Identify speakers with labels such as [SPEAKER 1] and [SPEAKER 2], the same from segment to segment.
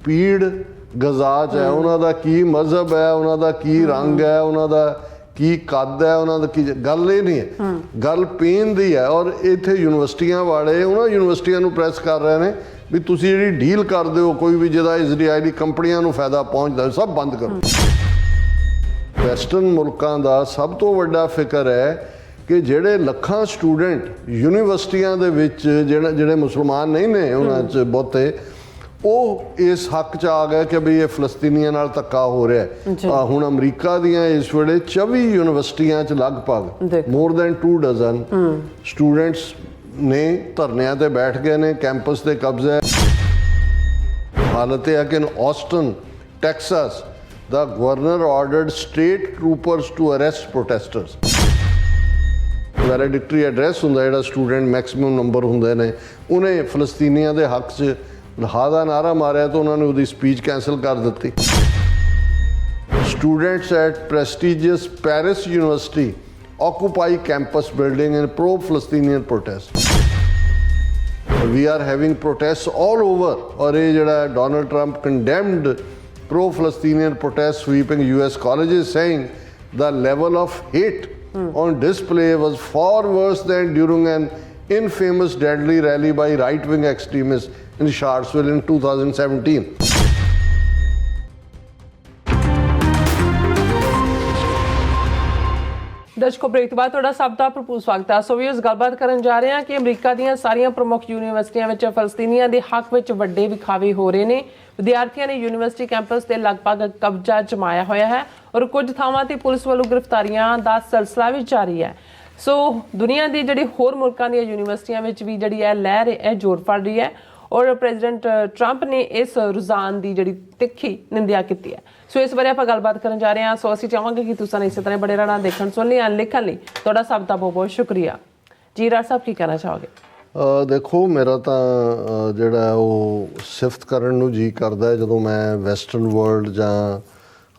[SPEAKER 1] ਪੀੜ ਗਜ਼ਾਚ ਹੈ ਉਹਨਾਂ ਦਾ ਕੀ ਮਜ਼ਹਬ ਹੈ ਉਹਨਾਂ ਦਾ ਕੀ ਰੰਗ ਹੈ ਉਹਨਾਂ ਦਾ ਕੀ ਕੱਦ ਹੈ ਉਹਨਾਂ ਦਾ ਕੀ ਗੱਲ ਇਹ ਨਹੀਂ ਹੈ। ਗੱਲ ਪੀਣ ਦੀ ਹੈ ਔਰ ਇੱਥੇ ਯੂਨੀਵਰਸਿਟੀਆਂ ਵਾਲੇ ਉਹਨਾਂ ਯੂਨੀਵਰਸਿਟੀਆਂ ਨੂੰ ਪ੍ਰੈਸ ਕਰ ਰਹੇ ਨੇ ਵੀ ਤੁਸੀਂ ਜਿਹੜੀ ਡੀਲ ਕਰਦੇ ਹੋ ਕੋਈ ਵੀ ਜਿਹਦਾ ਇਜ਼ਰਾਈਲੀ ਕੰਪਨੀਆਂ ਨੂੰ ਫਾਇਦਾ ਪਹੁੰਚਦਾ ਸਭ ਬੰਦ ਕਰੋ। ਵੈਸਟਰਨ ਮੁਲਕਾਂ ਦਾ ਸਭ ਤੋਂ ਵੱਡਾ ਫਿਕਰ ਹੈ ਕਿ ਜਿਹੜੇ ਲੱਖਾਂ ਸਟੂਡੈਂਟ ਯੂਨੀਵਰਸਿਟੀਆਂ ਦੇ ਵਿੱਚ ਜਿਹੜੇ ਜਿਹੜੇ ਮੁਸਲਮਾਨ ਨਹੀਂ ਨੇ ਉਹਨਾਂ 'ਚ ਬਹੁਤੇ ਉਹ ਇਸ ਹੱਕ 'ਚ ਆ ਗਏ ਕਿ ਵੀ ਇਹ ਫਲਸਤੀਨੀਆਂ ਨਾਲ ਧੱਕਾ ਹੋ ਰਿਹਾ। ਹੈ ਹੁਣ ਅਮਰੀਕਾ ਦੀਆਂ ਇਸ ਵੇਲੇ 24 ਯੂਨੀਵਰਸਿਟੀਆਂ 'ਚ ਲਗਭਗ। ਮੋਰ ਦੈਨ 2 ਡਜ਼ਨ ਸਟੂਡੈਂਟਸ ਨੇ ਧਰਨਿਆਂ ਤੇ ਬੈਠ ਗਏ ਨੇ ਕੈਂਪਸ ਤੇ ਕਬਜ਼ਾ ਹੈ ਹਾਲਤ ਇਹ ਹੈ ਕਿ Austin Texas the governor ordered state troopers to arrest protesters valedictory address ਹੁੰਦਾ ਜਿਹੜਾ ਸਟੂਡੈਂਟ ਮੈਕਸਿਮਮ ਨੰਬਰ ਹੁੰਦੇ ਨੇ ਉਹਨੇ ਫਲਸਤੀਨੀਆਂ ਦੇ ਹੱਕ 'ਚ ਹਾ ਦਾ ਨਾਰਾ ਮਾਰਿਆ ਤਾਂ ਉਹਨਾਂ ਨੇ ਉਹਦੀ ਸਪੀਚ ਕੈਨਸਲ ਕਰ ਦਿੱਤੀ Students at prestigious Paris University occupy campus building in pro-Palestinian protest. We are having protests all over ਔਰ ਇਹ ਜਿਹੜਾ Donald Trump condemned pro-Palestinian protests sweeping US colleges saying the level of hate on display was far worse than during an infamous deadly rally by right-wing extremists in Charlottesville in 2017.
[SPEAKER 2] ਦਰਸ਼ਕੋ break ਤੋਂ ਬਾਅਦ ਤੁਹਾਡਾ ਸਭ ਦਾ ਭਰਪੂਰ ਸਵਾਗਤ ਹੈ। ਸੋ ਵੀ ਗੱਲਬਾਤ ਕਰਨ ਜਾ ਰਹੇ ਹਾਂ ਕਿ ਅਮਰੀਕਾ ਦੀਆਂ ਸਾਰੀਆਂ ਪ੍ਰਮੁੱਖ ਯੂਨੀਵਰਸਿਟੀਆਂ ਵਿੱਚ ਫਲਸਤੀਨੀਆਂ ਦੇ ਹੱਕ ਵਿੱਚ ਵੱਡੇ ਵਿਖਾਵੇ ਹੋ ਰਹੇ ਨੇ। ਵਿਦਿਆਰਥੀਆਂ ਨੇ ਯੂਨੀਵਰਸਿਟੀ ਕੈਂਪਸ ਤੇ ਲਗਭਗ ਕਬਜ਼ਾ ਜਮਾਇਆ ਹੋਇਆ ਹੈ ਔਰ ਕੁਝ ਥਾਵਾਂ ਤੇ ਪੁਲਿਸ ਵੱਲੋਂ ਗ੍ਰਿਫਤਾਰੀਆਂ ਦਾ ਸਿਲਸਿਲਾ ਵੀ ਜਾਰੀ ਹੈ। ਸੋ ਦੁਨੀਆ ਦੀ ਜਿਹੜੀ ਹੋਰ ਮੁਲਕਾਂ ਦੀਆਂ ਯੂਨੀਵਰਸਿਟੀਆਂ ਵਿੱਚ ਵੀ ਜਿਹੜੀ ਹੈ ਲਹਿਰ ਹੈ ਜੋਰ ਫੜ ਰਹੀ ਹੈ। ਔਰ ਪ੍ਰੈਜ਼ੀਡੈਂਟ ਟਰੰਪ ਨੇ ਇਸ ਰੁਝਾਨ ਦੀ ਜਿਹੜੀ ਤਿੱਖੀ ਨਿੰਦਿਆ ਕੀਤੀ ਹੈ। ਸੋ ਇਸ ਬਾਰੇ ਆਪਾਂ ਗੱਲਬਾਤ ਕਰਨ ਜਾ ਰਹੇ ਹਾਂ। ਸੋ ਅਸੀਂ ਚਾਹਾਂਗੇ ਕਿ ਤੁਸੀਂ ਇਸੇ ਤਰ੍ਹਾਂ ਬੜੇ ਰਹਿਣਾ ਦੇਖਣ ਸੁਣ ਲਈ ਲਿਖਣ ਲਈ ਤੁਹਾਡਾ ਸਭ ਦਾ ਬਹੁਤ ਬਹੁਤ ਸ਼ੁਕਰੀਆ। ਜੀ, ਰਾਜ ਸਾਹਿਬ, ਕੀ ਕਹਿਣਾ ਚਾਹੋਗੇ?
[SPEAKER 1] ਦੇਖੋ, ਮੇਰਾ ਤਾਂ ਜਿਹੜਾ ਉਹ ਸਿਫਤ ਕਰਨ ਨੂੰ ਜੀ ਕਰਦਾ ਜਦੋਂ ਮੈਂ ਵੈਸਟਰਨ ਵਰਲਡ ਜਾਂ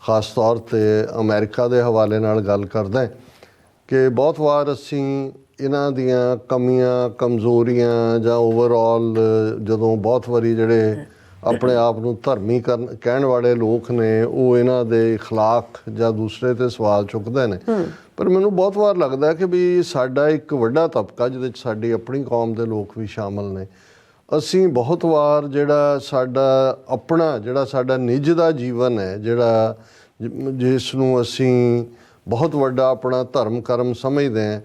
[SPEAKER 1] ਖਾਸ ਤੌਰ ਤੇ ਅਮਰੀਕਾ ਦੇ ਹਵਾਲੇ ਨਾਲ ਗੱਲ ਕਰਦਾ ਕਿ ਬਹੁਤ ਵਾਰ ਅਸੀਂ ਇਹਨਾਂ ਦੀਆਂ ਕਮੀਆਂ ਕਮਜ਼ੋਰੀਆਂ ਜਾਂ ਓਵਰਆਲ ਜਦੋਂ ਬਹੁਤ ਵਾਰੀ ਜਿਹੜੇ ਆਪਣੇ ਆਪ ਨੂੰ ਧਰਮੀ ਕਰਨ ਕਹਿਣ ਵਾਲੇ ਲੋਕ ਨੇ ਉਹ ਇਹਨਾਂ ਦੇ اخلاق ਜਾਂ ਦੂਸਰੇ ਤੇ ਸਵਾਲ ਚੁੱਕਦੇ ਨੇ ਪਰ ਮੈਨੂੰ ਬਹੁਤ ਵਾਰ ਲੱਗਦਾ ਹੈ ਕਿ ਵੀ ਸਾਡਾ ਇੱਕ ਵੱਡਾ ਤਬਕਾ ਜਿਹਦੇ ਵਿੱਚ ਸਾਡੀ ਆਪਣੀ ਕੌਮ ਦੇ ਲੋਕ ਵੀ ਸ਼ਾਮਲ ਨੇ ਅਸੀਂ ਬਹੁਤ ਵਾਰ ਜਿਹੜਾ ਸਾਡਾ ਆਪਣਾ ਜਿਹੜਾ ਸਾਡਾ ਨਿੱਜ ਦਾ ਜੀਵਨ ਹੈ ਜਿਹੜਾ ਜਿ- ਜਿਸ ਨੂੰ ਅਸੀਂ ਬਹੁਤ ਵੱਡਾ ਆਪਣਾ ਧਰਮ ਕਰਮ ਸਮਝਦੇ ਹਾਂ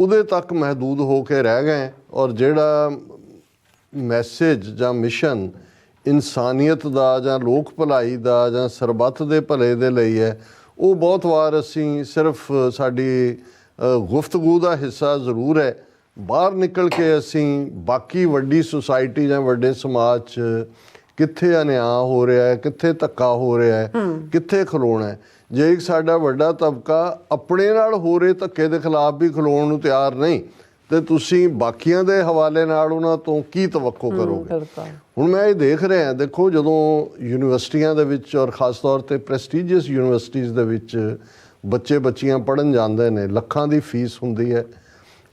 [SPEAKER 1] ਉਹਦੇ ਤੱਕ ਮਹਦੂਦ ਹੋ ਕੇ ਰਹਿ ਗਏ ਔਰ ਜਿਹੜਾ ਮੈਸੇਜ ਜਾਂ ਮਿਸ਼ਨ ਇਨਸਾਨੀਅਤ ਦਾ ਜਾਂ ਲੋਕ ਭਲਾਈ ਦਾ ਜਾਂ ਸਰਬੱਤ ਦੇ ਭਲੇ ਦੇ ਲਈ ਹੈ, ਉਹ ਬਹੁਤ ਵਾਰ ਅਸੀਂ ਸਿਰਫ ਸਾਡੀ ਗੁਫ਼ਤਗੂ ਦਾ ਹਿੱਸਾ ਜ਼ਰੂਰ ਹੈ। ਬਾਹਰ ਨਿਕਲ ਕੇ ਅਸੀਂ ਬਾਕੀ ਵੱਡੀ ਸੁਸਾਇਟੀ ਜਾਂ ਵੱਡੇ ਸਮਾਜ 'ਚ ਕਿੱਥੇ ਅਨਿਆਂ ਹੋ ਰਿਹਾ ਹੈ ਕਿੱਥੇ ਧੱਕਾ ਹੋ ਰਿਹਾ ਹੈ ਕਿੱਥੇ ਖਲੋਣਾ ਹੈ। ਜੇ ਇੱਕ ਸਾਡਾ ਵੱਡਾ ਤਬਕਾ ਆਪਣੇ ਨਾਲ ਹੋ ਰਹੇ ਧੱਕੇ ਦੇ ਖਿਲਾਫ ਵੀ ਖਲੋਣ ਨੂੰ ਤਿਆਰ ਨਹੀਂ ਤੇ ਤੁਸੀਂ ਬਾਕੀਆਂ ਦੇ ਹਵਾਲੇ ਨਾਲ ਉਹਨਾਂ ਤੋਂ ਕੀ ਤਵੱਕੋ ਕਰੋਗੇ? ਹੁਣ ਮੈਂ ਇਹ ਦੇਖ ਰਿਹਾ ਦੇਖੋ ਜਦੋਂ ਯੂਨੀਵਰਸਿਟੀਆਂ ਦੇ ਵਿੱਚ ਔਰ ਖਾਸ ਤੌਰ ਤੇ ਪ੍ਰੈਸਟੀਜੀਅਸ ਯੂਨੀਵਰਸਿਟੀਆਂ ਦੇ ਵਿੱਚ ਬੱਚੇ ਬੱਚੀਆਂ ਪੜਨ ਜਾਂਦੇ ਨੇ ਲੱਖਾਂ ਦੀ ਫੀਸ ਹੁੰਦੀ ਹੈ।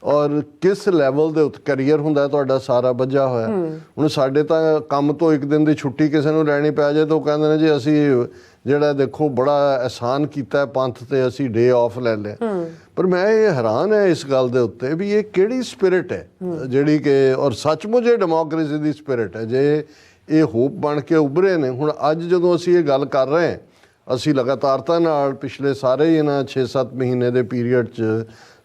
[SPEAKER 1] ਔਰ ਕਿਸ ਲੈਵਲ ਦੇ ਉੱਤੇ ਕੈਰੀਅਰ ਹੁੰਦਾ ਹੈ ਤੁਹਾਡਾ ਸਾਰਾ ਵੱਜਾ ਹੋਇਆ ਹੁਣ ਸਾਡੇ ਤਾਂ ਕੰਮ ਤੋਂ ਇੱਕ ਦਿਨ ਦੀ ਛੁੱਟੀ ਕਿਸੇ ਨੂੰ ਲੈਣੀ ਪੈ ਜਾਏ ਤਾਂ ਉਹ ਕਹਿੰਦੇ ਨੇ ਜੀ ਅਸੀਂ ਜਿਹੜਾ ਦੇਖੋ ਬੜਾ ਆਸਾਨ ਕੀਤਾ ਹੈ ਪੰਥ ਤੇ ਅਸੀਂ ਡੇ ਆਫ ਲੈ ਲਿਆ। ਪਰ ਮੈਂ ਇਹ ਹੈਰਾਨ ਹੈ ਇਸ ਗੱਲ ਦੇ ਉੱਤੇ ਵੀ ਇਹ ਕਿਹੜੀ ਸਪਿਰਿਟ ਹੈ ਜਿਹੜੀ ਕਿ ਔਰ ਸੱਚਮੁੱਚ ਇਹ ਡੈਮੋਕ੍ਰੇਸੀ ਦੀ ਸਪਿਰਿਟ ਹੈ। ਜੇ ਇਹ ਹੋਪ ਬਣ ਕੇ ਉੱਭਰੇ ਨੇ ਹੁਣ ਅੱਜ ਜਦੋਂ ਅਸੀਂ ਇਹ ਗੱਲ ਕਰ ਰਹੇ ਹਾਂ ਅਸੀਂ ਲਗਾਤਾਰਤਾ ਨਾਲ ਪਿਛਲੇ ਸਾਰੇ ਇਹਨਾਂ 6-7 ਮਹੀਨੇ ਦੇ ਪੀਰੀਅਡ 'ਚ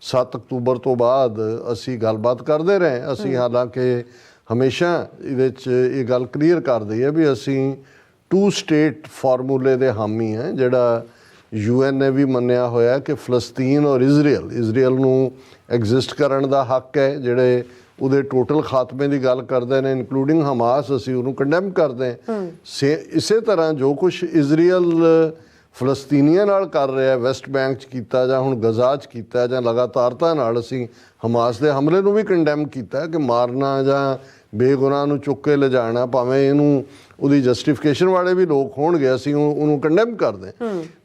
[SPEAKER 1] 7 ਅਕਤੂਬਰ ਤੋਂ ਬਾਅਦ ਅਸੀਂ ਗੱਲਬਾਤ ਕਰਦੇ ਰਹੇ। ਅਸੀਂ ਹਾਲਾਂਕਿ ਹਮੇਸ਼ਾ ਇਹਦੇ 'ਚ ਇਹ ਗੱਲ ਕਲੀਅਰ ਕਰਦੇ ਹੈ ਵੀ ਅਸੀਂ ਟੂ ਸਟੇਟ ਫਾਰਮੂਲੇ ਦੇ ਹਾਮੀ ਹੈ ਜਿਹੜਾ ਯੂਐਨ ਨੇ ਵੀ ਮੰਨਿਆ ਹੋਇਆ ਕਿ ਫਲਸਤੀਨ ਔਰ ਇਜ਼ਰਾਈਲ ਇਜ਼ਰਾਈਲ ਨੂੰ ਐਗਜ਼ਿਸਟ ਕਰਨ ਦਾ ਹੱਕ ਹੈ ਜਿਹੜੇ ਉਹਦੇ ਟੋਟਲ ਖਾਤਮੇ ਦੀ ਗੱਲ ਕਰਦੇ ਨੇ ਇਨਕਲੂਡਿੰਗ ਹਮਾਸ ਅਸੀਂ ਉਹਨੂੰ ਕੰਡੈਮ ਕਰਦੇ ਹਾਂ। ਇਸੇ ਤਰ੍ਹਾਂ ਜੋ ਕੁਝ ਇਜ਼ਰਾਈਲ ਫਲਸਤੀਨੀਆਂ ਨਾਲ ਕਰ ਰਿਹਾ ਵੈਸਟ ਬੈਂਕ ਚ ਕੀਤਾ ਜਾਂ ਹੁਣ ਗਜ਼ਾ ਚ ਕੀਤਾ ਜਾਂ ਲਗਾਤਾਰਤਾ ਨਾਲ ਅਸੀਂ ਹਮਾਸ ਦੇ ਹਮਲੇ ਨੂੰ ਵੀ ਕੰਡੈਮ ਕੀਤਾ ਕਿ ਮਾਰਨਾ ਜਾਂ ਬੇਗੁਨਾਹ ਨੂੰ ਚੁੱਕ ਕੇ ਲਿਜਾਣਾ ਭਾਵੇਂ ਇਹਨੂੰ ਉਹਦੀ ਜਸਟੀਫਿਕੇਸ਼ਨ ਵਾਲੇ ਵੀ ਲੋਕ ਹੋਣਗੇ ਅਸੀਂ ਉਹ- ਉਹਨੂੰ ਕੰਡੈਮ ਕਰਦੇ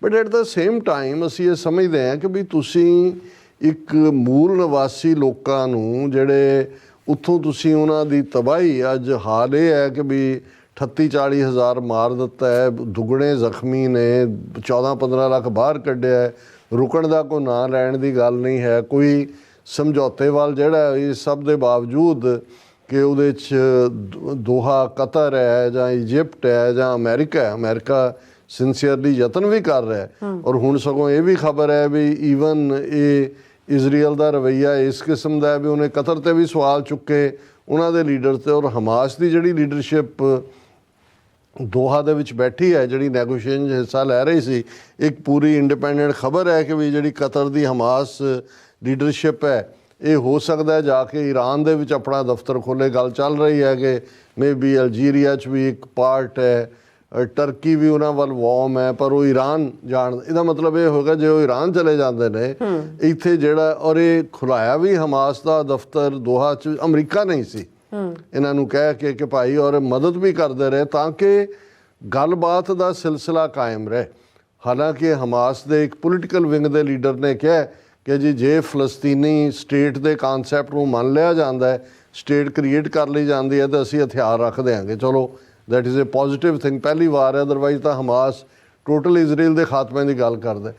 [SPEAKER 1] but at the same time ਅਸੀਂ ਇਹ ਸਮਝਦੇ ਹਾਂ ਕਿ ਵੀ ਤੁਸੀਂ ਇੱਕ ਮੂਲ ਨਿਵਾਸੀ ਲੋਕਾਂ ਨੂੰ ਜਿਹੜੇ ਉੱਥੋਂ ਤੁਸੀਂ ਉਹਨਾਂ ਦੀ ਤਬਾਹੀ ਅੱਜ ਹਾਲ ਇਹ ਹੈ ਕਿ ਵੀ 38 40 ਹਜ਼ਾਰ ਮਾਰ ਦਿੱਤਾ ਹੈ। ਦੁੱਗਣੇ ਜ਼ਖਮੀ ਨੇ 14 15 ਲੱਖ ਬਾਹਰ ਕੱਢਿਆ ਹੈ। ਰੁਕਣ ਦਾ ਕੋਈ ਨਾਂ ਲੈਣ ਦੀ ਗੱਲ ਨਹੀਂ ਹੈ। ਕੋਈ ਸਮਝੌਤੇ ਵੱਲ ਜਿਹੜਾ ਹੈ, ਇਸ ਸਭ ਦੇ ਬਾਵਜੂਦ ਕਿ ਉਹਦੇ ਚ ਦੋਹਾ ਕਤਰ ਹੈ ਜਾਂ ਇਜਿਪਟ ਹੈ ਜਾਂ ਅਮਰੀਕਾ ਹੈ। ਅਮਰੀਕਾ ਸਿੰਸੀਅਰਲੀ ਯਤਨ ਵੀ ਕਰ ਰਿਹਾ ਹੈ। ਔਰ ਹੁਣ ਸਗੋਂ ਇਹ ਵੀ ਖਬਰ ਹੈ ਵੀ ਈਵਨ ਇਹ ਇਜ਼ਰਾਈਲ ਦਾ ਰਵਈਆ ਇਸ ਕਿਸਮ ਦਾ ਹੈ ਵੀ ਉਹਨੇ ਕਤਰ ਤੇ ਵੀ ਸਵਾਲ ਚੁੱਕੇ। ਉਹਨਾਂ ਦੇ ਲੀਡਰ ਤੇ ਔਰ ਹਮਾਸ ਦੀ ਜਿਹੜੀ ਲੀਡਰਸ਼ਿਪ ਦੋਹਾ ਦੇ ਵਿੱਚ ਬੈਠੀ ਹੈ ਜਿਹੜੀ ਨੈਗੋਸ਼ੀਏਸ਼ਨ ਹਿੱਸਾ ਲੈ ਰਹੀ ਸੀ ਇੱਕ ਪੂਰੀ ਇੰਡੀਪੈਂਡੈਂਟ ਖਬਰ ਹੈ ਕਿ ਵੀ ਜਿਹੜੀ ਕਤਰ ਦੀ ਹਮਾਸ ਲੀਡਰਸ਼ਿਪ ਹੈ ਇਹ ਹੋ ਸਕਦਾ ਜਾ ਕੇ ਈਰਾਨ ਦੇ ਵਿੱਚ ਆਪਣਾ ਦਫ਼ਤਰ ਖੋਲੇ ਗੱਲ ਚੱਲ ਰਹੀ ਹੈ ਕਿ ਮੇਬੀ ਅਲਜੀਰੀਆ 'ਚ ਵੀ ਇੱਕ ਪਾਰਟ ਹੈ ਟਰਕੀ ਵੀ ਉਹਨਾਂ ਵੱਲ ਵਾਰਮ ਹੈ ਪਰ ਉਹ ਈਰਾਨ ਜਾਣ ਇਹਦਾ ਮਤਲਬ ਇਹ ਹੋਗਾ ਜੇ ਉਹ ਈਰਾਨ ਚਲੇ ਜਾਂਦੇ ਨੇ ਇੱਥੇ ਜਿਹੜਾ ਔਰ ਇਹ ਖੁਲਾਇਆ ਵੀ ਹਮਾਸ ਦਾ ਦਫ਼ਤਰ ਦੋਹਾ 'ਚ ਅਮਰੀਕਾ ਨਹੀਂ ਸੀ। ਇਹਨਾਂ ਨੂੰ ਕਹਿ ਕੇ ਕਿ ਭਾਈ ਔਰ ਮਦਦ ਵੀ ਕਰਦੇ ਰਹੇ ਤਾਂ ਕਿ ਗੱਲਬਾਤ ਦਾ ਸਿਲਸਿਲਾ ਕਾਇਮ ਰਹੇ। ਹਾਲਾਂਕਿ ਹਮਾਸ ਦੇ ਇੱਕ ਪੋਲੀਟੀਕਲ ਵਿੰਗ ਦੇ ਲੀਡਰ ਨੇ ਕਿਹਾ ਕਿ ਜੀ ਜੇ ਫਲਸਤੀਨੀ ਸਟੇਟ ਦੇ ਕਨਸੈਪਟ ਨੂੰ ਮੰਨ ਲਿਆ ਜਾਂਦਾ ਹੈ ਸਟੇਟ ਕ੍ਰੀਏਟ ਕਰ ਲਈ ਜਾਂਦੀ ਹੈ ਤਾਂ ਅਸੀਂ ਹਥਿਆਰ ਰੱਖ ਦਿਆਂਗੇ। ਚਲੋ that is a positive thing ਪਹਿਲੀ ਵਾਰ ਹੈ ਅਦਰਵਾਈਜ਼ ਤਾਂ ਹਮਾਸ ਟੋਟਲ ਇਜ਼ਰਾਈਲ ਦੇ ਖਾਤਮੇ ਦੀ ਗੱਲ ਕਰਦਾ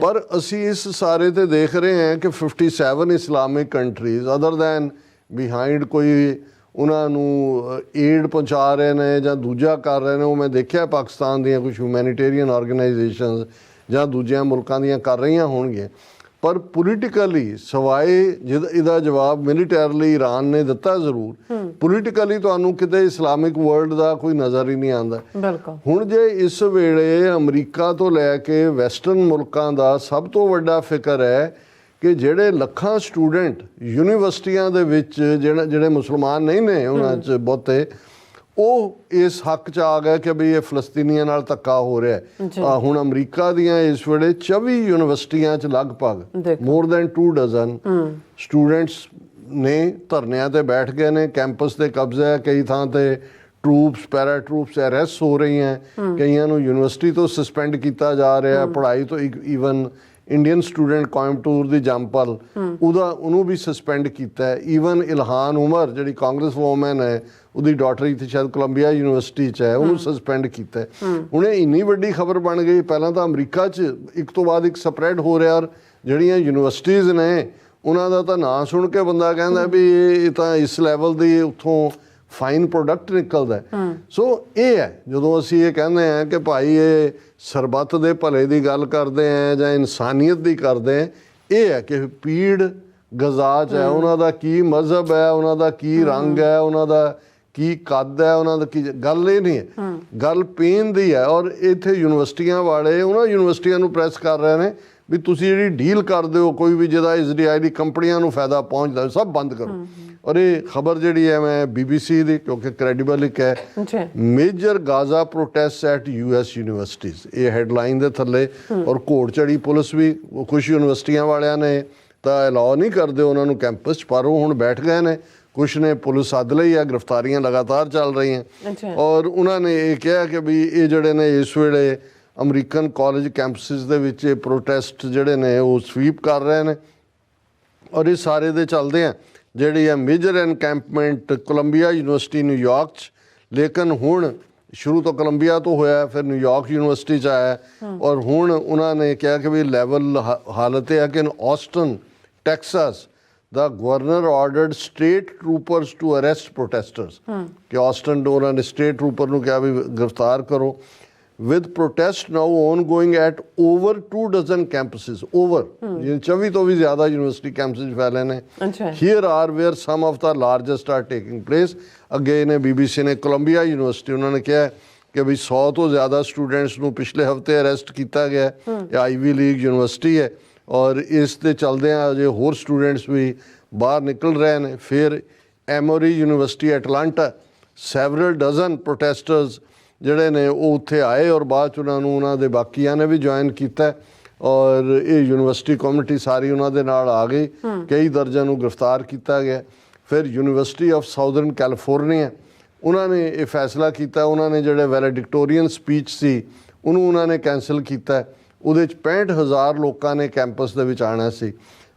[SPEAKER 1] ਪਰ ਅਸੀਂ ਇਸ ਸਾਰੇ ਤੇ ਦੇਖ ਰਹੇ ਹਾਂ ਕਿ 57 Islamic countries other than behind ਕੋਈ ਉਹਨਾਂ ਨੂੰ ਏਡ ਪਹੁੰਚਾ ਰਹੇ ਨੇ ਜਾਂ ਦੂਜਾ ਕਰ ਰਹੇ ਨੇ ਉਹ ਮੈਂ ਦੇਖਿਆ ਪਾਕਿਸਤਾਨ ਦੀਆਂ ਕੁਝ ਹਿਊਮੈਨਿਟੇਰੀਅਨ ਆਰਗੇਨਾਈਜੇਸ਼ਨਸ ਜਾਂ ਦੂਜਿਆਂ ਮੁਲਕਾਂ ਦੀਆਂ ਕਰ ਰਹੀਆਂ ਹੋਣਗੀਆਂ। ਪਰ ਪੋਲੀਟੀਕਲੀ ਸਵਾਏ ਜਿਹਦਾ ਇਹਦਾ ਜਵਾਬ ਮਿਲੀਟੈਰਲੀ ਈਰਾਨ ਨੇ ਦਿੱਤਾ ਜ਼ਰੂਰ। ਪੋਲੀਟੀਕਲੀ ਤੁਹਾਨੂੰ ਕਿਤੇ ਇਸਲਾਮਿਕ ਵਰਲਡ ਦਾ ਕੋਈ ਨਜ਼ਰ ਹੀ ਨਹੀਂ ਆਉਂਦਾ। ਹੁਣ ਜੇ ਇਸ ਵੇਲੇ ਅਮਰੀਕਾ ਤੋਂ ਲੈ ਕੇ ਵੈਸਟਰਨ ਮੁਲਕਾਂ ਦਾ ਸਭ ਤੋਂ ਵੱਡਾ ਫਿਕਰ ਹੈ ਕਿ ਜਿਹੜੇ ਲੱਖਾਂ ਸਟੂਡੈਂਟ ਯੂਨੀਵਰਸਿਟੀਆਂ ਦੇ ਵਿੱਚ ਜਿਹੜਾ ਜਿਹੜੇ ਮੁਸਲਮਾਨ ਨਹੀਂ ਨੇ ਉਹਨਾਂ 'ਚ ਬਹੁਤੇ ਉਹ ਇਸ ਹੱਕ 'ਚ ਆ ਗਏ ਕਿ ਵੀ ਇਹ ਫਲਸਤੀਨੀਆਂ ਨਾਲ ਧੱਕਾ ਹੋ ਰਿਹਾ ਹੁਣ ਅਮਰੀਕਾ ਦੀਆਂ ਇਸ ਵੇਲੇ 24 ਯੂਨੀਵਰਸਿਟੀਆਂ 'ਚ ਲਗਭਗ। ਮੋਰ ਦੈਨ 2 ਡਜ਼ਨ ਸਟੂਡੈਂਟਸ ਨੇ ਧਰਨਿਆਂ ਤੇ ਬੈਠ ਗਏ ਨੇ ਕੈਂਪਸ ਤੇ ਕਬਜ਼ਾ ਹੈ ਕਈ ਥਾਂ ਤੇ ਟਰੂਪਸ ਪੈਰਾ ਟਰੂਪਸ ਅਰੈਸਟ ਹੋ। ਰਹੀਆਂ ਕਈਆਂ ਨੂੰ ਯੂਨੀਵਰਸਿਟੀ ਤੋਂ ਸਸਪੈਂਡ ਕੀਤਾ ਜਾ ਰਿਹਾ ਹੈ ਪੜ੍ਹਾਈ ਤੋਂ ਈਵਨ ਇੰਡੀਅਨ ਸਟੂਡੈਂਟ ਕੋਇੰਬਟੂਰ ਦੀ ਜੰਪਲ ਉਹਦਾ ਉਹਨੂੰ ਵੀ ਸਸਪੈਂਡ ਕੀਤਾ ਹੈ। ਈਵਨ ਇਲਹਾਨ ਉਮਰ ਜਿਹੜੀ ਕਾਂਗਰਸ ਵੂਮਨ ਹੈ ਉਹਦੀ ਡਾਟਰ ਇੱਥੇ ਸ਼ਾਇਦ ਕੋਲੰਬੀਆ ਯੂਨੀਵਰਸਿਟੀ 'ਚ ਹੈ ਉਹਨੂੰ ਸਸਪੈਂਡ ਕੀਤਾ ਹੈ। ਹੁਣ ਇਹ ਇੰਨੀ ਵੱਡੀ ਖਬਰ ਬਣ ਗਈ ਪਹਿਲਾਂ ਤਾਂ ਅਮਰੀਕਾ 'ਚ ਇੱਕ ਤੋਂ ਬਾਅਦ ਇੱਕ ਸਪਰੈਡ ਹੋ ਰਿਹਾ ਔਰ ਜਿਹੜੀਆਂ ਯੂਨੀਵਰਸਿਟੀਆਂ ਨੇ ਉਹਨਾਂ ਦਾ ਤਾਂ ਨਾਂ ਸੁਣ ਕੇ ਬੰਦਾ ਕਹਿੰਦਾ ਵੀ ਇਹ ਇਹ ਤਾਂ ਇਸ ਲੈਵਲ ਦੀ ਉੱਥੋਂ ਫਾਈਨ ਪ੍ਰੋਡਕਟ ਨਿਕਲਦਾ। ਸੋ ਇਹ ਹੈ ਜਦੋਂ ਅਸੀਂ ਇਹ ਕਹਿੰਦੇ ਆ ਕਿ ਭਾਈ ਇਹ ਸਰਬੱਤ ਦੇ ਭਲੇ ਦੀ ਗੱਲ ਕਰਦੇ ਆ ਜਾਂ ਇਨਸਾਨੀਅਤ ਦੀ ਕਰਦੇ ਆ ਇਹ ਹੈ ਕਿ ਪੀੜ ਗਜ਼ਾ 'ਚ ਹੈ ਉਹਨਾਂ ਦਾ ਕੀ ਮਜ਼ਹਬ ਹੈ ਉਹਨਾਂ ਦਾ ਕੀ ਰੰਗ ਹੈ ਉਹਨਾਂ ਦਾ ਕੀ ਕੱਦ ਹੈ ਉਹਨਾਂ ਦਾ ਕੀ ਗੱਲ ਇਹ ਨਹੀਂ ਹੈ। ਗੱਲ ਪੇਨ ਦੀ ਹੈ ਔਰ ਇੱਥੇ ਯੂਨੀਵਰਸਿਟੀਆਂ ਵਾਲੇ ਉਹਨਾਂ ਯੂਨੀਵਰਸਿਟੀਆਂ ਨੂੰ ਪ੍ਰੈਸ ਕਰ ਰਹੇ ਨੇ ਵੀ ਤੁਸੀਂ ਜਿਹੜੀ ਡੀਲ ਕਰਦੇ ਹੋ ਕੋਈ ਵੀ ਜਿਹਦਾ ਇਜ਼ਰਾਈਲੀ ਕੰਪਨੀਆਂ ਨੂੰ ਫਾਇਦਾ ਪਹੁੰਚਦਾ ਸਭ ਬੰਦ ਕਰੋ। ਔਰ ਇਹ ਖਬਰ ਜਿਹੜੀ ਹੈ ਮੈਂ ਬੀਬੀਸੀ ਦੀ ਕਿਉਂਕਿ ਕ੍ਰੈਡੀਬਲ ਇੱਕ ਹੈ। Major Gaza protest at US universities ਇਹ ਹੈਡਲਾਈਨ ਦੇ ਥੱਲੇ। ਔਰ ਘੋੜ ਚੜੀ ਪੁਲਿਸ ਵੀ ਕੁਝ ਯੂਨੀਵਰਸਿਟੀਆਂ ਵਾਲਿਆਂ ਨੇ ਤਾਂ ਅਲਾਉ ਨਹੀਂ ਕਰਦੇ ਉਹਨਾਂ ਨੂੰ ਕੈਂਪਸ 'ਚ ਪਰ ਉਹ ਹੁਣ ਬੈਠ ਗਏ ਨੇ। ਕੁਝ ਨੇ ਪੁਲਿਸ ਸੱਦ ਲਈ ਹੈ ਗ੍ਰਿਫਤਾਰੀਆਂ ਲਗਾਤਾਰ ਚੱਲ ਰਹੀਆਂ। ਔਰ ਉਹਨਾਂ ਨੇ ਇਹ ਕਿਹਾ ਕਿ ਵੀ ਇਹ ਜਿਹੜੇ ਨੇ ਇਸ ਵੇਲੇ ਅਮਰੀਕਨ ਕਾਲਜ ਕੈਂਪਸਿਸ ਦੇ ਵਿੱਚ ਇਹ ਪ੍ਰੋਟੈਸਟ ਜਿਹੜੇ ਨੇ ਉਹ ਸਵੀਪ ਕਰ ਰਹੇ ਨੇ। ਔਰ ਇਹ ਸਾਰੇ ਦੇ ਚੱਲਦੇ ਆ। ਜਿਹੜੀ ਹੈ major encampment Columbia university New York ਚ। ਲੇਕਿਨ ਹੁਣ ਸ਼ੁਰੂ ਤੋਂ ਕੋਲੰਬੀਆ ਤੋਂ ਹੋਇਆ ਫਿਰ ਨਿਊਯਾਰਕ ਯੂਨੀਵਰਸਿਟੀ ਚ ਆਇਆ ਔਰ ਹੁਣ ਉਹਨਾਂ ਨੇ ਕਿਹਾ ਕਿ ਵੀ ਲੈਵਲ ਹਾਲਤ ਹੈ ਕਿ Austin Texas the governor ordered state troopers to arrest protesters ਕਿ ਆਸਟਨ ਉਹਨਾਂ ਨੇ ਸਟੇਟ ਟਰੂਪਰ ਨੂੰ ਕਿਹਾ ਵੀ ਗ੍ਰਿਫਤਾਰ ਕਰੋ। With protest now ongoing at over two dozen campuses over. ਜਿਵੇਂ 24 ਤੋਂ ਵੀ ਜ਼ਿਆਦਾ ਯੂਨੀਵਰਸਿਟੀ ਕੈਂਪਸਸ ਫੈਲੇ ਨੇ here are where some of the largest are taking place ਅੱਗੇ ਨੇ ਬੀਬੀਸੀ ਨੇ ਕੋਲੰਬੀਆ ਯੂਨੀਵਰਸਿਟੀ ਉਹਨਾਂ ਨੇ ਕਿਹਾ ਕਿ ਵੀ 100 ਤੋਂ ਜ਼ਿਆਦਾ ਸਟੂਡੈਂਟਸ ਨੂੰ ਪਿਛਲੇ ਹਫ਼ਤੇ ਅਰੈਸਟ ਕੀਤਾ ਗਿਆ। ਇਹ ਆਈਵੀ ਲੀਗ ਯੂਨੀਵਰਸਿਟੀ ਹੈ ਔਰ ਇਸ ਤੇ ਚੱਲਦੇ ਆ ਅਜੇ ਹੋਰ ਸਟੂਡੈਂਟਸ ਵੀ ਬਾਹਰ ਨਿਕਲ ਰਹੇ ਨੇ ਫਿਰ Emory university Atlanta several dozen protesters ਜਿਹੜੇ ਨੇ ਉਹ ਉੱਥੇ ਆਏ ਔਰ ਬਾਅਦ ਚ ਉਹਨਾਂ ਨੂੰ ਉਹਨਾਂ ਦੇ ਬਾਕੀਆਂ ਨੇ ਵੀ ਜੁਆਇਨ ਕੀਤਾ ਹੈ ਔਰ ਇਹ ਯੂਨੀਵਰਸਿਟੀ ਕਮਿਊਨਿਟੀ ਸਾਰੀ ਉਹਨਾਂ ਦੇ ਨਾਲ ਆ ਗਈ। ਕਈ ਦਰਜਨ ਨੂੰ ਗ੍ਰਿਫਤਾਰ ਕੀਤਾ ਗਿਆ। ਫਿਰ ਯੂਨੀਵਰਸਿਟੀ ਆਫ ਸਾਊਦਰਨ ਕੈਲੀਫੋਰਨੀਆ ਉਹਨਾਂ ਨੇ ਇਹ ਫੈਸਲਾ ਕੀਤਾ ਉਹਨਾਂ ਨੇ ਜਿਹੜੇ ਵੈਲੈਡਿਕਟੋਰੀਅਨ ਸਪੀਚ ਸੀ ਉਹਨੂੰ ਉਹਨਾਂ ਨੇ ਕੈਨਸਲ ਕੀਤਾ ਉਹਦੇ ਚ 65000 ਲੋਕਾਂ ਨੇ ਕੈਂਪਸ ਦੇ ਵਿੱਚ ਆਣਾ ਸੀ।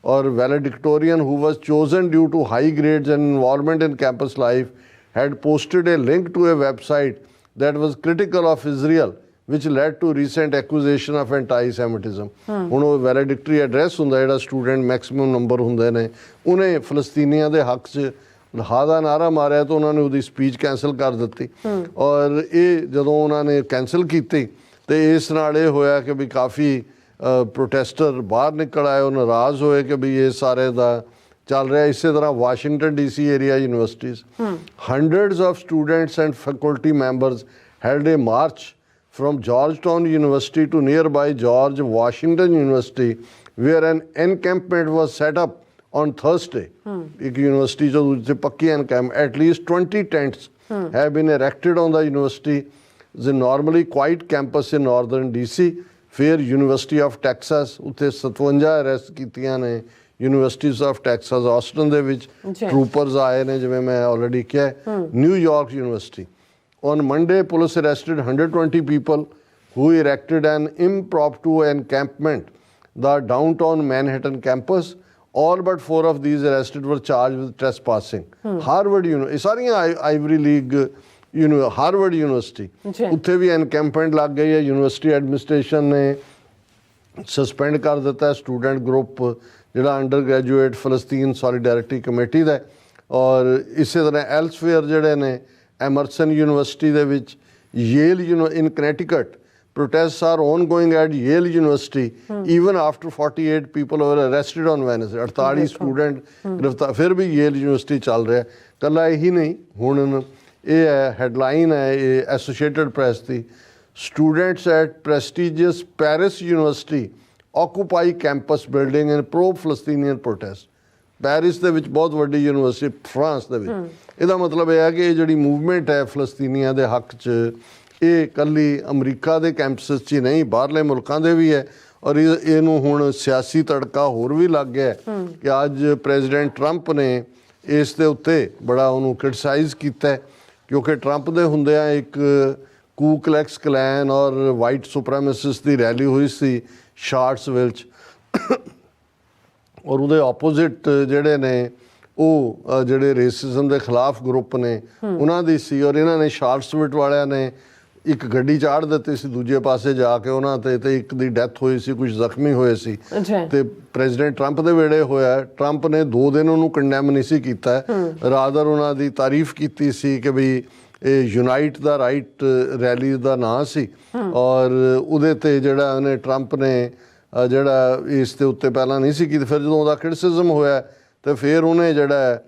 [SPEAKER 1] ਔਰ valedictorian who was chosen due to high grades and involvement in campus life had posted a link to a website that was critical of Israel which led to recent accusation of anti-Semitism. ਹੁਣ ਉਹ ਵੈਲੈਡਿਕਟਰੀ address ਹੁੰਦਾ ਜਿਹੜਾ student maximum number ਹੁੰਦੇ ਨੇ ਉਹਨੇ ਫਲਸਤੀਨੀਆਂ ਦੇ ਹੱਕ 'ਚ ਹਾ ਦਾ ਨਾਰਾ ਮਾਰਿਆ ਤਾਂ ਉਹਨਾਂ ਨੇ ਉਹਦੀ ਸਪੀਚ ਕੈਨਸਲ ਕਰ ਦਿੱਤੀ। ਔਰ ਇਹ ਜਦੋਂ ਉਹਨਾਂ ਨੇ ਕੈਨਸਲ ਕੀਤੀ ਤੇ ਇਸ ਨਾਲ ਇਹ ਹੋਇਆ ਕਿ ਵੀ ਕਾਫੀ ਪ੍ਰੋਟੈਸਟਰ ਬਾਹਰ ਨਿਕਲ ਆਏ ਉਹ ਨਾਰਾਜ਼ ਹੋਏ ਕਿ ਵੀ ਇਹ ਸਾਰੇ ਦਾ ਚੱਲ ਰਿਹਾ ਇਸੇ ਤਰ੍ਹਾਂ Washington DC area universities hundreds of students and faculty members held a march from Georgetown University to nearby George Washington University where an encampment was set up on Thursday ਇੱਕ ਯੂਨੀਵਰਸਿਟੀ ਜੋ ਉੱਤੇ ਪੱਕੀ encampment at least 20 tents have been erected on the university the normally quiet campus in northern DC ਫਿਰ university of Texas ਉੱਥੇ 57 arrest ਕੀਤੀਆਂ ਨੇ universities of Texas Aston ਦੇ ਵਿੱਚ। ਟਰੂਪਰਸ ਆਏ ਨੇ ਜਿਵੇਂ ਮੈਂ ਆਲਰੇਡੀ ਕਿਹਾ New York university On Monday, police arrested 120 people who erected an impromptu encampment, the downtown Manhattan campus. All but four of these arrested were charged with trespassing. Harvard, you know, ਇਹ ਸਾਰੀਆਂ Ivory League uni Harvard
[SPEAKER 2] university.
[SPEAKER 1] ਉੱਥੇ ਵੀ ਐਨਕੈਂਪਮੈਂਟ ਲੱਗ ਗਈ ਹੈ university administration ਨੇ suspend ਕਰ ਦਿੱਤਾ ਸਟੂਡੈਂਟ ਗਰੁੱਪ ਜਿਹੜਾ ਅੰਡਰ ਗ੍ਰੈਜੂਏਟ ਫਲਸਤੀਨ ਸੋਲੀਡੈਰਿਟੀ ਕਮੇਟੀ ਦਾ। ਔਰ ਇਸੇ ਤਰ੍ਹਾਂ ਐਲਸਵੇਅਰ ਜਿਹੜੇ ਨੇ ਐਮਰਸਨ ਯੂਨੀਵਰਸਿਟੀ ਦੇ ਵਿੱਚ Yale in Connecticut protests are ongoing at Yale University even after 48 people were arrested on Wednesday 48 student ਗ੍ਰਿਫਤਾਰ ਫਿਰ ਵੀ Yale University ਚੱਲ ਰਿਹਾ ਕੱਲਾ ਇਹੀ ਨਹੀਂ ਹੁਣ ਇਹ ਹੈ ਹੈਡਲਾਈਨ ਹੈ ਇਹ ਐਸੋਸੀਏਟਡ ਪ੍ਰੈਸ ਦੀ students at prestigious Paris University occupy campus building in pro-Palestinian protest. Paris ਦੇ ਵਿੱਚ ਬਹੁਤ ਵੱਡੀ ਯੂਨੀਵਰਸਿਟੀ ਫਰਾਂਸ ਦੇ ਵਿੱਚ। ਇਹਦਾ ਮਤਲਬ ਇਹ ਹੈ ਕਿ ਇਹ ਜਿਹੜੀ ਮੂਵਮੈਂਟ ਹੈ ਫਲਸਤੀਨੀਆਂ ਦੇ ਹੱਕ 'ਚ ਇਹ ਕੱਲੀ ਅਮਰੀਕਾ ਦੇ ਕੈਂਪਸਸ 'ਚ ਹੀ ਨਹੀਂ ਬਾਹਰਲੇ ਮੁਲਕਾਂ ਦੇ ਵੀ ਹੈ। ਔਰ ਇਹ- ਇਹਨੂੰ ਹੁਣ ਸਿਆਸੀ ਤੜਕਾ ਹੋਰ ਵੀ ਲੱਗ ਗਿਆ ਕਿ ਅੱਜ ਪ੍ਰੈਜ਼ੀਡੈਂਟ ਟਰੰਪ ਨੇ ਇਸ ਦੇ ਉੱਤੇ ਬੜਾ ਉਹਨੂੰ ਕ੍ਰਿਟਿਸਾਈਜ਼ ਕੀਤਾ ਕਿਉਂਕਿ ਟਰੰਪ ਦੇ ਹੁੰਦਿਆਂ ਇੱਕ ਕੂ ਕਲੈਕਸ ਕਲੈਨ ਔਰ ਵਾਈਟ ਸੁਪਰੇਮਿਸਿਸਟ ਦੀ ਰੈਲੀ ਹੋਈ ਸੀ। ਸ਼ਾਰਟਸਵਿਲ 'ਚ ਔਰ ਉਹਦੇ ਆਪੋਜ਼ਿਟ ਜਿਹੜੇ ਨੇ ਉਹ ਜਿਹੜੇ ਰੇਸਿਜ਼ਮ ਦੇ ਖਿਲਾਫ ਗਰੁੱਪ ਨੇ ਉਹਨਾਂ ਦੀ ਸੀ ਔਰ ਇਹਨਾਂ ਨੇ ਸ਼ਾਰਟਸਵਿਟ ਵਾਲਿਆਂ ਨੇ ਇੱਕ ਗੱਡੀ ਚਾੜ ਦਿੱਤੀ ਸੀ ਦੂਜੇ ਪਾਸੇ ਜਾ ਕੇ ਉਹਨਾਂ ਤੇ ਤੇ ਇੱਕ ਦੀ ਡੈਥ ਹੋਈ ਸੀ ਕੁਝ ਜ਼ਖਮੀ ਹੋਏ ਸੀ। ਤੇ ਪ੍ਰੈਜ਼ੀਡੈਂਟ ਟਰੰਪ ਦੇ ਵੇਲੇ ਹੋਇਆ ਟਰੰਪ ਨੇ 2 ਦਿਨ ਉਹਨੂੰ ਕੰਡੈਮ ਨਹੀਂ ਸੀ ਕੀਤਾ ਰਾਦਰ ਉਹਨਾਂ ਦੀ ਤਾਰੀਫ ਕੀਤੀ ਸੀ ਕਿ ਵੀ ਯੂਨਾਈਟ ਦਾ ਰਾਈਟ ਰੈਲੀ ਦਾ ਨਾਂ ਸੀ। ਔਰ ਉਹਦੇ ਤੇ ਜਿਹੜਾ ਉਹਨੇ ਟਰੰਪ ਨੇ ਜਿਹੜਾ ਇਸ ਦੇ ਉੱਤੇ ਪਹਿਲਾਂ ਨਹੀਂ ਸੀ ਕੀਤੀ, ਫਿਰ ਜਦੋਂ ਉਹਦਾ ਕ੍ਰਿਟਿਸਿਜ਼ਮ ਹੋਇਆ, ਤੇ ਫਿਰ ਉਹਨੇ ਜਿਹੜਾ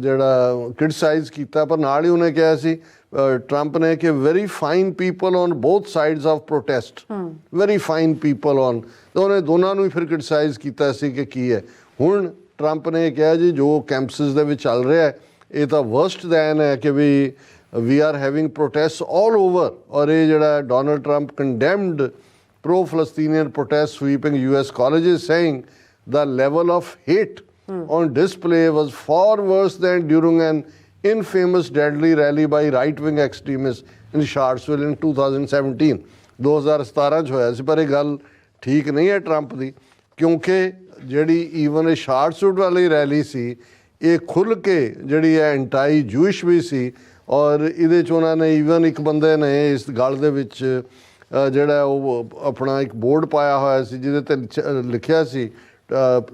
[SPEAKER 1] ਜਿਹੜਾ ਕ੍ਰਿਟਿਸਾਈਜ਼ ਕੀਤਾ, ਪਰ ਨਾਲ ਹੀ ਉਹਨੇ ਕਿਹਾ ਸੀ ਟਰੰਪ ਨੇ ਕਿ very fine people on both sides of protest very fine people on ਤਾਂ ਉਹਨੇ ਦੋਨਾਂ ਨੂੰ ਹੀ ਫਿਰ ਕ੍ਰਿਟਿਸਾਈਜ਼ ਕੀਤਾ ਸੀ ਕਿ ਕੀ ਹੈ। ਹੁਣ ਟਰੰਪ ਨੇ ਕਿਹਾ ਜੀ, ਜੋ ਕੈਂਪਸਸ ਦੇ ਵਿੱਚ ਚੱਲ ਰਿਹਾ ਹੈ ਇਹ ਤਾਂ ਵਰਸਟ ਦੈਨ ਹੈ ਕਿ we we are having protest all over ਔਰ ਇਹ ਜਿਹੜਾ Donald Trump condemned pro-Palestinian protests sweeping US colleges, saying the level of hate on display was far worse than during an infamous deadly rally by right-wing extremists in Charlottesville in 2017. 2017 ਚ ਹੋਇਆ ਸੀ ਪਰ ਇਹ ਗੱਲ ਠੀਕ ਨਹੀਂ ਹੈ ਟਰੰਪ ਦੀ ਕਿਉਂਕਿ ਜਿਹੜੀ ਈਵਨ ਇਹ ਸ਼ਾਰਟਸੂਟ ਵਾਲੀ ਰੈਲੀ ਸੀ ਇਹ ਖੁੱਲ ਕੇ ਜਿਹੜੀ ਹੈ ਐਂਟਾਈ ਜੂਇਸ਼ ਵੀ ਸੀ ਔਰ ਇਹਦੇ ਚ ਉਹਨਾਂ ਨੇ ਈਵਨ ਇੱਕ ਬੰਦੇ ਨੇ ਇਸ ਗੱਲ ਦੇ ਵਿੱਚ ਜਿਹੜਾ ਉਹ ਆਪਣਾ ਇੱਕ ਬੋਰਡ ਪਾਇਆ ਹੋਇਆ ਸੀ ਜਿਹਦੇ ਤੇ ਲਿਖਿਆ ਸੀ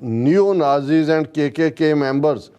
[SPEAKER 1] ਨਿਓ ਨਾਜ਼ੀਜ਼ ਐਂਡ ਕੇਕੇਕੇ ਮੈਂਬਰਸ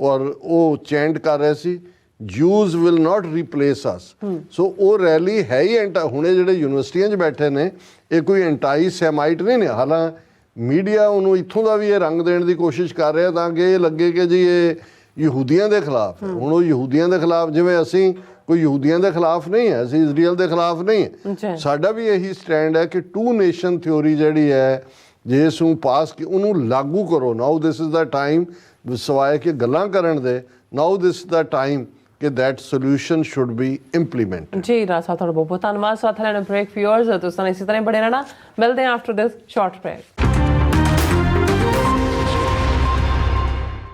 [SPEAKER 1] ਔਰ ਉਹ ਚੈਂਟ ਕਰ ਰਹੇ ਸੀ ਜੂਜ਼ ਵਿਲ ਨਾਟ ਰੀਪਲੇਸ ਅਸ ਸੋ ਉਹ ਰੈਲੀ ਹੈ ਹੀ ਐਂਟਾ ਹੁਣੇ ਜਿਹੜੇ ਯੂਨੀਵਰਸਿਟੀਆਂ 'ਚ ਬੈਠੇ ਨੇ ਇਹ ਕੋਈ ਐਂਟਾਈ ਸੈਮਾਈਟ ਨਹੀਂ ਨੇ। ਹਾਲਾਂ ਮੀਡੀਆ ਉਹਨੂੰ ਇੱਥੋਂ ਦਾ ਵੀ ਇਹ ਰੰਗ ਦੇਣ ਦੀ ਕੋਸ਼ਿਸ਼ ਕਰ ਰਿਹਾ ਤਾਂ ਕਿ ਇਹ ਲੱਗੇ ਕਿ ਜੀ ਇਹ ਯਹੂਦੀਆਂ ਦੇ ਖਿਲਾਫ ਹੁਣ ਉਹ ਯਹੂਦੀਆਂ ਦੇ ਖਿਲਾਫ ਜਿਵੇਂ ਅਸੀਂ ਕੋਈ ਯਹੂਦੀਆਂ ਦੇ ਖਿਲਾਫ ਨਹੀਂ ਹੈ ਅਸੀਂ ਇਜ਼ਰਾਈਲ ਦੇ ਖਿਲਾਫ ਨਹੀਂ। ਹੈ। ਸਾਡਾ ਵੀ ਇਹੀ ਸਟੈਂਡ ਹੈ ਕਿ ਟੂ ਨੇਸ਼ਨ ਥਿਉਰੀ ਜਿਹੜੀ ਹੈ ਜੇ ਇਸ ਨੂੰ ਪਾਸ ਕਿ ਉਹਨੂੰ ਲਾਗੂ ਕਰੋ। ਨਾਓ ਦਿਸ ਇਜ਼ ਦਾ ਟਾਈਮ ਸਵਾਏ ਕਿ ਗੱਲਾਂ ਕਰਨ ਦੇ। Now this is the time ਕਿ that solution should be implemented
[SPEAKER 2] ਜੀ ਰਾਜ ਸਾਹਿਬ ਤੁਹਾਡਾ ਬਹੁਤ ਬਹੁਤ ਧੰਨਵਾਦ। ਸਾਥ ਲੈਣ ਬ੍ਰੇਕ ਫਿਊਅਰਸ ਤੁਸੀਂ ਇਸੇ ਤਰ੍ਹਾਂ ਹੀ ਬੜੇ ਰਹਿਣਾ। ਮਿਲਦੇ ਹਾਂ ਆਫਟਰ ਦਿਸ ਸ਼ਾਰਟ ਬ੍ਰੇਕ